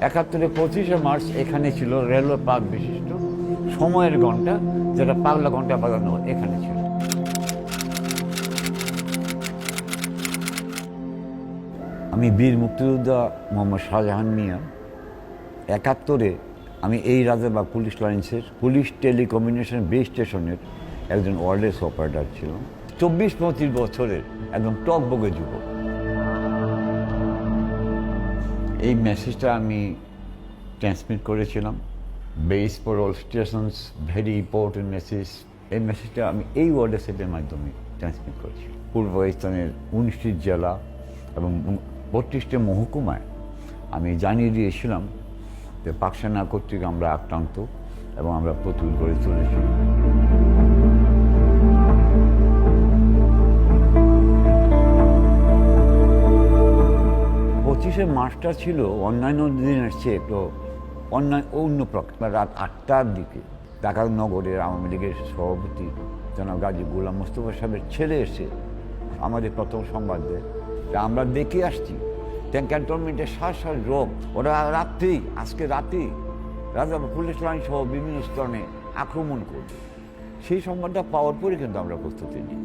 একাত্তরে পঁচিশে মার্চ এখানে ছিল রেলওয়ে পার্ক বিশিষ্ট। সময়ের ঘণ্টা, যেটা পাগলা ঘণ্টা বাজানো এখানে ছিল। আমি বীর মুক্তিযোদ্ধা মোহাম্মদ শাহজাহান মিয়া। একাত্তরে আমি এই রাজাবাগ পুলিশ লাইন্সের, পুলিশ টেলিকমিউনিকেশন বেস স্টেশনের একজন ওয়ারলেস অপারেটর ছিলাম। চব্বিশ পঁচিশ বছরের একদম টকবগে যুবক। এই মেসেজটা আমি ট্রান্সমিট করেছিলাম। Base for all stations very important message এই মেসেজটা আমি এই ওয়ার্ডে সেটের মাধ্যমে ট্রান্সমিট করেছি। পূর্ব পাকিস্তানের উনিশটি জেলা এবং বত্রিশটি মহকুমায় আমি জানিয়ে দিয়েছিলাম যে পাকসেনা কর্তৃক আমরা আক্রান্ত এবং আমরা প্রতুল করে চলেছি পঁচিশে মার্চটা ছিল অন্যান্য দিনের চেয়ে একটু অন্যান্য অন্য প্রকার। রাত আটটার দিকে ঢাকা নগরের আওয়ামী লীগের সভাপতি জনাব গাজী গোলাম মোস্তফা সাহেবের ছেলে এসে আমাদের প্রথম সংবাদ দেয়। আমরা দেখে আসছি ক্যান্টনমেন্টের শ্বাস শ্বাস রোগ। ওরা রাত্রেই আজকে রাতেই রাজা পুলিশ লাইন সহ বিভিন্ন স্তরে আক্রমণ করবে। সেই সংবাদটা পাওয়ার পরে কিন্তু আমরা প্রস্তুতি নিই।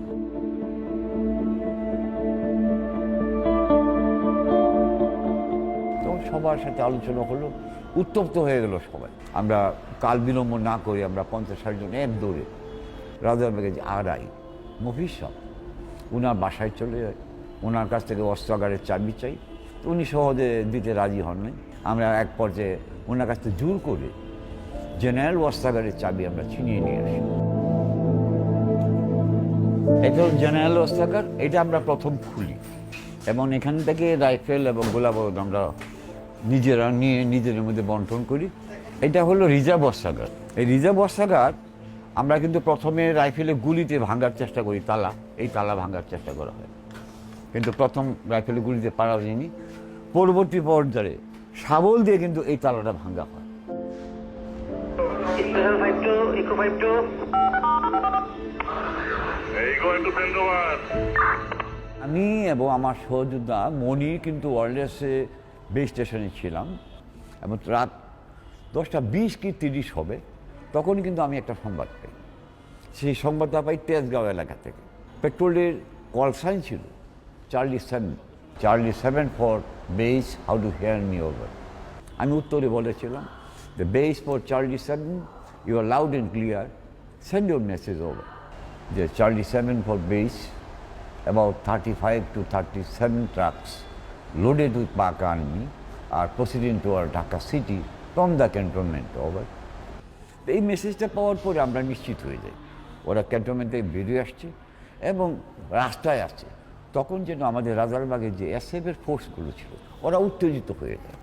সবার সাথে আলোচনা হলো, উত্তপ্ত হয়ে গেল সবাই। আমরা কাল বিলম্ব না করে আমরা পঞ্চাশ ষাট জন এক দৌড়ে রাজারবাগে যে আড়াই মফিস সাহেব, উনার বাসায় চলে যায়। ওনার কাছ থেকে অস্ত্রাগারের চাবি চাই। উনি সহজে দিতে রাজি হন নাই। আমরা এক পর্যায়ে ওনার কাছ থেকে জোর করে জেনারেল অস্ত্রাগারের চাবি আমরা ছিনিয়ে নিয়ে আসি। এটা হল জেনারেল অস্ত্রাগার, এটা আমরা প্রথম খুলি। এবং এখান থেকে রাইফেল এবং গোলাবারুদ আমরা নিজেরা নিয়ে নিজেদের মধ্যে বন্টন করি। এটা হলো রিজার্ভ অস্ত্রাগার এই রিজার্ভ অস্ত্রাগার আমরা কিন্তু প্রথমে রাইফেলে গুলিতে ভাঙার চেষ্টা করি তালা। এই তালা ভাঙার চেষ্টা করা হয়। কিন্তু প্রথম রাইফেলে গুলিতে পারা যায়নি পরবর্তী পর্যায়ে শাবল দিয়ে কিন্তু এই তালাটা ভাঙা হয়। Station 52, Eco 52. Hey, going to Bendovan. আমি এবং আমার সহযোদ্ধা মনি কিন্তু ওয়ারলেসে বেস স্টেশনে ছিলাম, এবং রাত দশটা বিশ কি তিরিশ হবে তখনই কিন্তু আমি একটা সংবাদ পাই। সেই সংবাদটা পাই তেজগাঁও এলাকা থেকে। পেট্রোলের কল সাইন ছিল, Charlie seven Charlie seven for base how to hear me over? আমি উত্তরে বলেছিলাম, the base for Charlie seven, you are loud and clear, send your message over. যে Charlie seven for base about 35 to 37 trucks loaded with Pak army, are proceeding toward Dhaka city from the cantonment over. এই মেসেজটা পাওয়ার পরে আমরা নিশ্চিত হয়ে যাই। ওরা cantonment থেকে বেরিয়ে আসছে এবং রাস্তায় আসছে তখন যেন আমাদের রাজারবাগের যে এসএফের ফোর্সগুলো ছিল, ওরা উত্তেজিত হয়ে যায়।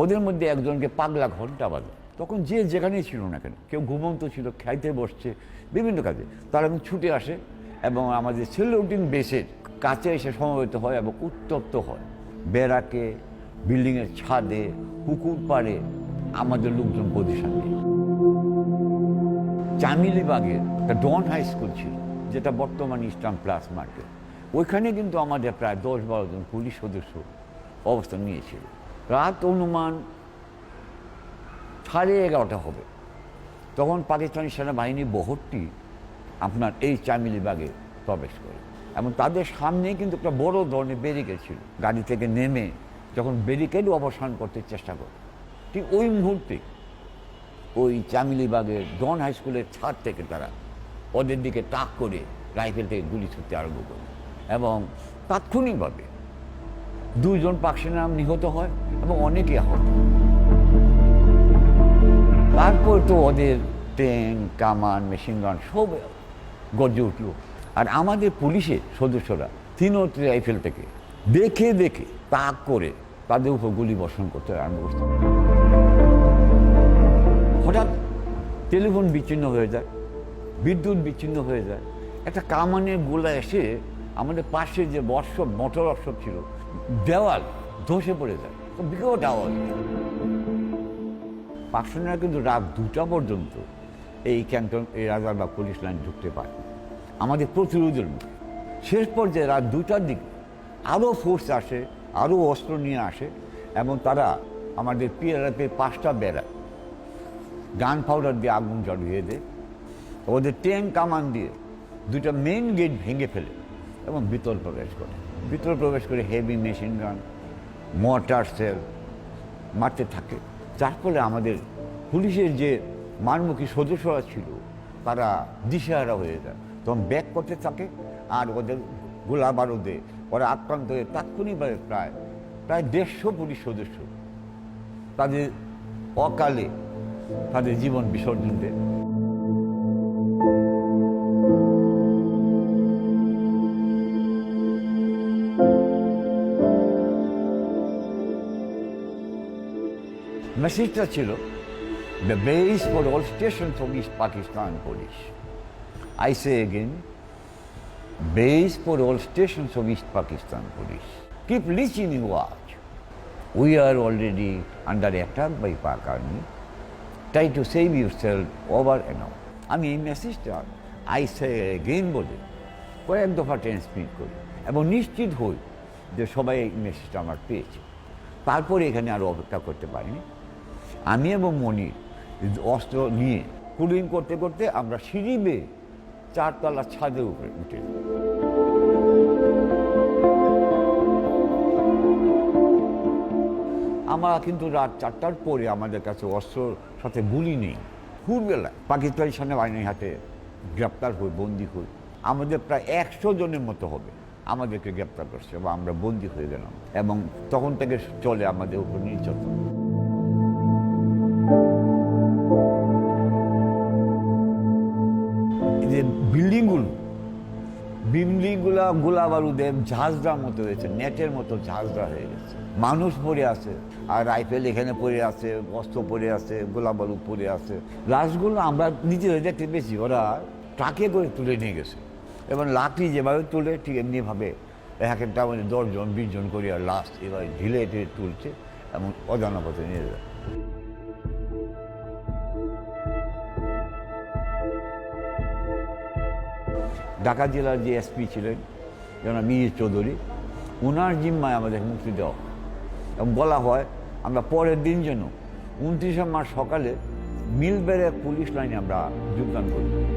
ওদের মধ্যে একজনকে পাগলা ঘণ্টা বাজে তখন যে যেখানেই ছিল না কেন, কেউ ঘুমন্ত ছিল, খাইতে বসছে, বিভিন্ন কাজে। তারা এখন ছুটে আসে এবং আমাদের সেলুটিং বেসের কাছে এসে সমবেত হয় এবং উত্তপ্ত হয়। বেড়াকে বিল্ডিংয়ের ছাদে, পুকুর পাড়ে আমাদের লোকজন পজিশন নেই একটা ডন হাই স্কুল ছিল, যেটা বর্তমান ইস্টার্ন প্লাস মার্কেট। ওইখানে কিন্তু আমাদের প্রায় দশ বারো জন পুলিশ সদস্য অবস্থান নিয়েছিল। রাত অনুমান সাড়ে এগারোটা হবে। তখন পাকিস্তানি সেনাবাহিনী বহরটি আপনার এই চামিলিবাগে প্রবেশ করে। এবং তাদের সামনে কিন্তু একটা বড় ধরনের ব্যারিকেড ছিল। গাড়ি থেকে নেমে যখন ব্যারিকেড অবসান করতে চেষ্টা করে ঠিক ওই মুহূর্তে ওই চামিলিবাগের ডন হাই স্কুলের ছাদ থেকে তারা ওদের দিকে তাক করে রাইফেল থেকে গুলি ছুটতে আরম্ভ করে এবং তাৎক্ষণিকভাবে দুইজন পাকসেনাম নিহত হয় এবং অনেকে আহত তারপর তো ওদের ট্যাঙ্ক কামান মেশিন গান সব গর্জে উঠল। আর আমাদের পুলিশের সদস্যরা তিনটি রাইফেল থেকে দেখে দেখে তাক করে তাদের উপর গুলি বর্ষণ করতে আরম্ভ করতে হঠাৎ টেলিফোন বিচ্ছিন্ন হয়ে যায়, বিদ্যুৎ বিচ্ছিন্ন হয়ে যায়। একটা কামানের গোলা এসে আমাদের পাশে যে বর্ষব মোটর অর্ষব ছিল, দেওয়াল ধসে পড়ে যায়। তো বিকট আওয়াজ। পাকসেনারা কিন্তু রাত দুটা পর্যন্ত এই ক্যান্টন, এই রাজার বা পুলিশ লাইন ঢুকতে পারে আমাদের প্রতিরোধের মুখে। শেষ পর্যায়ে রাত দুটার দিকে আরও ফোর্স আসে, আরও অস্ত্র নিয়ে আসে এবং তারা আমাদের পিয়ারাতে পাঁচটা বেড়া গান পাউডার দিয়ে আগুন জ্বালিয়ে দেয়। ওদের ট্যাঙ্ক কামান দিয়ে দুটো মেন গেট ভেঙে ফেলে এবং ভিতর প্রবেশ করে। ভিতর প্রবেশ করে heavy machine gun mortar shell মারতে থাকে। যার ফলে আমাদের পুলিশের যে মানমুখী সদস্যরা ছিল, তারা দিশেহারা হয়ে যায়। তখন ব্যাক করতে থাকে আর ওদের গোলা বারুদে। ওরা আক্রান্ত হয়ে তাৎক্ষণিকভাবে প্রায় প্রায় দেড়শো পুলিশ সদস্য তাদের অকালে তাদের জীবন বিসর্জন দেয়। মেসেজটা ছিল the base for all station of East Pakistan police I say again base for all stations of East Pakistan police keep listening watch we are already under attack by Pak army try to save yourself over and আমি এই মেসেজটা I say again বলে, কয়েক দফা transmit করি এবং নিশ্চিত হই যে সবাই এই মেসেজটা আমার পেয়েছে। তারপরে এখানে আর অপেক্ষা করতে পারিনি। আমি এবং মনির অস্ত্র নিয়ে কুলিং করতে করতে আমরা সিঁড়ি বেয়ে চারতলা ছাদের উপরে, উঠে। আমরা কিন্তু রাত চারটার পরে আমাদের কাছে অস্ত্রর সাথে গুলি নেই। ভোরবেলায় পাকিস্তানি সেনাবাহিনীর হাতে গ্রেপ্তার হই, বন্দি হই। আমাদের প্রায় একশো জনের মতো হবে আমাদেরকে গ্রেপ্তার করছে বা আমরা বন্দি হয়ে গেলাম এবং তখন থেকে চলে আমাদের উপর নির্যাতন। বিল্ডিংগুলো। বিল্ডিংগুলা গোলা বারুদের ঝাঁঝরার মতো হয়েছে, নেটের মতো ঝাঁঝরা হয়ে গেছে। মানুষ পড়ে আছে, আর রাইফেল এখানে পড়ে আছে অস্ত্র পড়ে আছে গোলা বারুদ পড়ে আছে। লাশগুলো আমরা নিজেরা দেখতে পেয়েছি, ওরা ট্রাকে করে তুলে নিয়ে গেছে। এবং লাকড়ি যেভাবে তুলে, ঠিক এমনিভাবে এক একটা মানে দশজন, বিশজন করে আর লাশ এভাবে ঢিলে ঢিলে তুলছে, এবং অজানা পথে নিয়ে যায়। ঢাকা জেলার যে এসপি ছিলেন যেন মিহির চৌধুরী ওনার জিম্মায় আমাদের মুক্তি দেওয়া এবং বলা হয়, আমরা পরের দিন যেন উনত্রিশে মার্চ সকালে মিলবেড়ে পুলিশ লাইনে আমরা যোগদান করি।